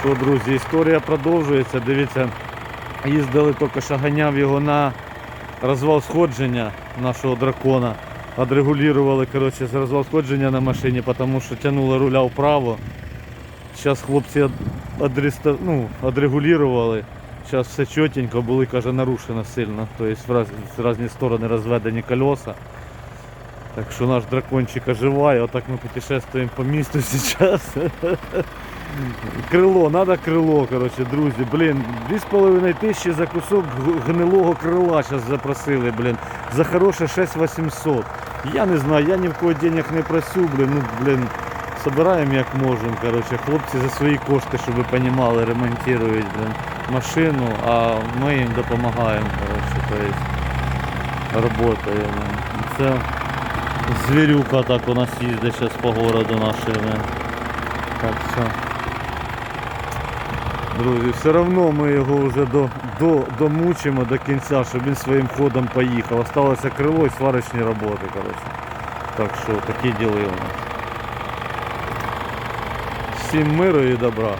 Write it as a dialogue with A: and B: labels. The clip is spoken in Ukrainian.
A: Що, друзі, історія продовжується. Дивіться, їздили тільки що ганяв його на розвал сходження нашого дракона. Отрегулювали коротше, з розвал сходження на машині, тому що тягнули руля вправо. Зараз хлопці одріста... ну, отрегулювали. Зараз все чотенько, були, каже, нарушено сильно. Тобто в різні сторони розведені колеса. Так що наш дракончик оживає, отак ми путешествуємо по місту зараз. Крило, надо крило, короче, друзі. Блін, 2,5 тисячі за кусок гнилого крила зараз запросили, блін. За хороше 6800. Я не знаю, я ні в кого денег не просю, блін, ну, блін. Собираємо як можемо, короче. Хлопці за свої кошти, щоб ви розуміли, ремонтують, блін, машину, а ми їм допомагаємо, короче, то есть работаємо. Це звірюка так у нас їздить зараз по городу нашому. Так що. Друзі, все одно ми його вже до, до, домучимо до кінця, щоб він своїм ходом поїхав. Осталося крило і сварочні роботи. Коротше. Так що такі діли у нас. Всім миру і добра.